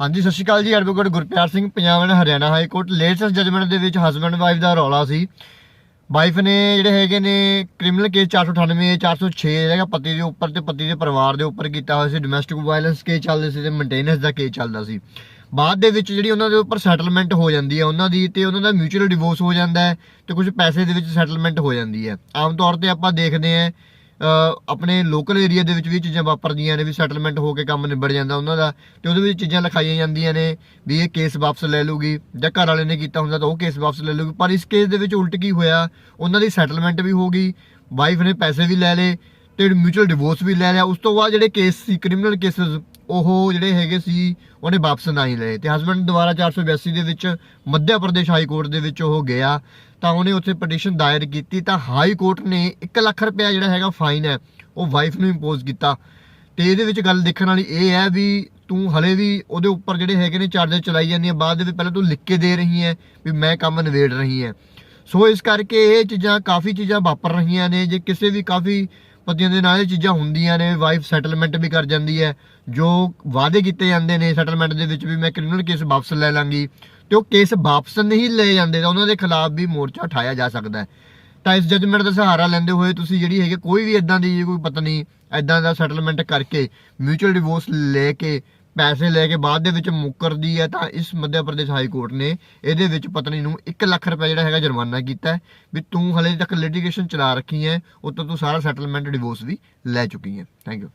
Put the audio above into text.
ਹਾਂਜੀ, ਸਤਿ ਸ਼੍ਰੀ ਅਕਾਲ ਜੀ, advocate Gurpiar Singh, Punjab and Haryana high court. Latest judgement ਦੇ ਵਿੱਚ ਹਸਬੰਡ ਵਾਈਫ ਦਾ ਰੌਲਾ ਸੀ। ਵਾਈਫ ਨੇ ਜਿਹੜੇ ਹੈਗੇ ਨੇ ਕ੍ਰਿਮੀਨਲ ਕੇਸ 498 406 ਹੈਗਾ ਪਤੀ ਦੇ ਉੱਪਰ ਤੇ ਪਤੀ ਦੇ ਪਰਿਵਾਰ ਦੇ ਉੱਪਰ ਕੀਤਾ ਹੋਇਆ ਸੀ। ਡੋਮੈਸਟਿਕ ਵਾਇਲੈਂਸ ਕੇਸ ਚੱਲਦੇ ਸੀ ਤੇ ਮੇਨਟੇਨੈਂਸ ਦਾ ਕੇਸ ਚੱਲਦਾ ਸੀ। ਬਾਅਦ ਦੇ ਵਿੱਚ ਜਿਹੜੀ ਉਹਨਾਂ ਦੇ ਉੱਪਰ ਸੈਟਲਮੈਂਟ ਹੋ ਜਾਂਦੀ ਹੈ, ਉਹਨਾਂ ਦੀ ਤੇ ਉਹਨਾਂ ਦਾ ਮਿਊਚੁਅਲ ਡਿਵੋਰਸ ਹੋ ਜਾਂਦਾ ਹੈ ਤੇ ਕੁਝ ਪੈਸੇ ਦੇ ਵਿੱਚ ਸੈਟਲਮੈਂਟ ਹੋ ਜਾਂਦੀ ਹੈ। ਆਮ ਤੌਰ ਤੇ ਆਪਾਂ ਦੇਖਦੇ ਹਾਂ ਆਪਣੇ ਲੋਕਲ ਏਰੀਆ ਦੇ ਵਿੱਚ ਵੀ ਚੀਜ਼ਾਂ ਵਾਪਰਦੀਆਂ ਨੇ ਵੀ ਸੈਟਲਮੈਂਟ ਹੋ ਕੇ ਕੰਮ ਨਿਬੜ ਜਾਂਦਾ ਉਹਨਾਂ ਦਾ ਤੇ ਉਹਦੇ ਵਿੱਚ ਚੀਜ਼ਾਂ ਲਿਖਾਈਆਂ ਜਾਂਦੀਆਂ ਨੇ ਵੀ ਇਹ ਕੇਸ ਵਾਪਸ ਲੈ ਲੂਗੀ ਜਾਂ ਘਰ ਵਾਲੇ ਨੇ ਕੀਤਾ ਹੁੰਦਾ ਤਾਂ ਉਹ ਕੇਸ ਵਾਪਸ ਲੈ ਲੂਗੀ ਪਰ ਇਸ ਕੇਸ ਦੇ ਵਿੱਚ ਉਲਟ ਕੀ ਹੋਇਆ? ਉਹਨਾਂ ਦੀ ਸੈਟਲਮੈਂਟ ਵੀ ਹੋ ਗਈ ਵਾਈਫ ਨੇ ਪੈਸੇ ਵੀ ਲੈ ਲਏ ਤੇ ਮਿਊਚੁਅਲ ਡਿਵੋਰਸ ਵੀ ਲੈ ਲਿਆ। ਉਸ ਤੋਂ ਬਾਅਦ ਜਿਹੜੇ ਕੇਸ ਸੀ ਕ੍ਰਿਮੀਨਲ ਕੇਸਸ ਉਹ ਜਿਹੜੇ ਹੈਗੇ ਸੀ, ਉਹਨੇ ਵਾਪਸ ਨਾ ਹੀ ਲਏ ਤੇ ਹਸਬੰਡ ਦੁਬਾਰਾ 482 ਦੇ ਵਿੱਚ ਮੱਧ ਪ੍ਰਦੇਸ਼ ਹਾਈ ਕੋਰਟ ਦੇ ਵਿੱਚ ਉਹ ਗਿਆ ਤਾਂ ਉਹਨੇ ਉੱਥੇ ਪਟੀਸ਼ਨ ਦਾਇਰ ਕੀਤੀ ਤਾਂ ਹਾਈ ਕੋਰਟ ਨੇ 1 ਲੱਖ ਰੁਪਇਆ ਜਿਹੜਾ ਹੈਗਾ ਫਾਈਨ ਹੈ, ਉਹ ਵਾਈਫ ਨੂੰ ਇੰਪੋਜ਼ ਕੀਤਾ। ਤੇ ਇਹਦੇ ਵਿੱਚ ਗੱਲ ਦੇਖਣ ਵਾਲੀ ਇਹ ਹੈ ਵੀ ਤੂੰ ਹਲੇ ਵੀ ਉਹਦੇ ਉੱਪਰ ਜਿਹੜੇ ਹੈਗੇ ਨੇ ਚਾਰਜਰ ਚਲਾਈ ਜਾਂਦੀ ਹੈ, ਬਾਅਦ ਦੇ ਵਿੱਚ ਪਹਿਲਾਂ ਤੂੰ ਲਿਖ ਕੇ ਦੇ ਰਹੀ ਹੈ ਵੀ ਮੈਂ ਕੰਮ ਨਿਬੇੜ ਰਹੀ ਹੈ। ਸੋ ਇਸ ਕਰਕੇ ਇਹ ਚੀਜ਼ਾਂ, ਕਾਫੀ ਚੀਜ਼ਾਂ ਵਾਪਰ ਰਹੀਆਂ ਨੇ, ਜੇ ਕਿਸੇ ਵੀ ਕਾਫੀ ਪਤੀਆਂ ਦੇ ਨਾਲ ਇਹ ਚੀਜ਼ਾਂ ਹੁੰਦੀਆਂ ਨੇ ਵਾਈਫ ਸੈਟਲਮੈਂਟ ਵੀ ਕਰ ਜਾਂਦੀ ਹੈ, ਜੋ ਵਾਅਦੇ ਕੀਤੇ ਜਾਂਦੇ ਨੇ ਸੈਟਲਮੈਂਟ ਦੇ ਵਿੱਚ ਵੀ ਮੈਂ ਕ੍ਰਿਮੀਨਲ ਕੇਸ ਵਾਪਸ ਲੈ ਲਾਂਗੀ, ਤੇ ਉਹ ਕੇਸ ਵਾਪਸ ਨਹੀਂ ਲਏ ਜਾਂਦੇ ਤਾਂ ਉਹਨਾਂ ਦੇ ਖਿਲਾਫ ਵੀ ਮੋਰਚਾ ਉਠਾਇਆ ਜਾ ਸਕਦਾ ਹੈ। ਤਾਂ ਇਸ ਜਜਮੈਂਟ ਦਾ ਸਹਾਰਾ ਲੈਂਦੇ ਹੋਏ ਤੁਸੀਂ ਜਿਹੜੀ ਹੈਗੇ ਕੋਈ ਵੀ ਇਦਾਂ ਦੀ ਕੋਈ ਪਤਨੀ ਇਦਾਂ ਦਾ ਸੈਟਲਮੈਂਟ ਕਰਕੇ ਮਿਊਚੁਅਲ ਡਿਵੋਰਸ ਲੈ ਕੇ ਪੈਸੇ ਲੈ ਕੇ ਬਾਅਦ ਦੇ ਵਿੱਚ ਮੁੱਕਰਦੀ ਹੈ ਤਾਂ ਇਸ ਮੱਧ ਪ੍ਰਦੇਸ਼ ਹਾਈ ਕੋਰਟ ਨੇ ਇਹਦੇ ਵਿੱਚ ਪਤਨੀ ਨੂੰ 1 ਲੱਖ ਰੁਪਏ ਜਿਹੜਾ ਹੈਗਾ ਜੁਰਮਾਨਾ ਕੀਤਾ ਵੀ ਤੂੰ ਹਲੇ ਤੱਕ ਲਿਟੀਗੇਸ਼ਨ ਚਲਾ ਰੱਖੀ ਹੈ, ਉਤੋਂ ਤੂੰ ਸਾਰਾ ਸੈਟਲਮੈਂਟ ਡਿਵੋਰਸ ਵੀ ਲੈ ਚੁੱਕੀ ਹੈ। Thank you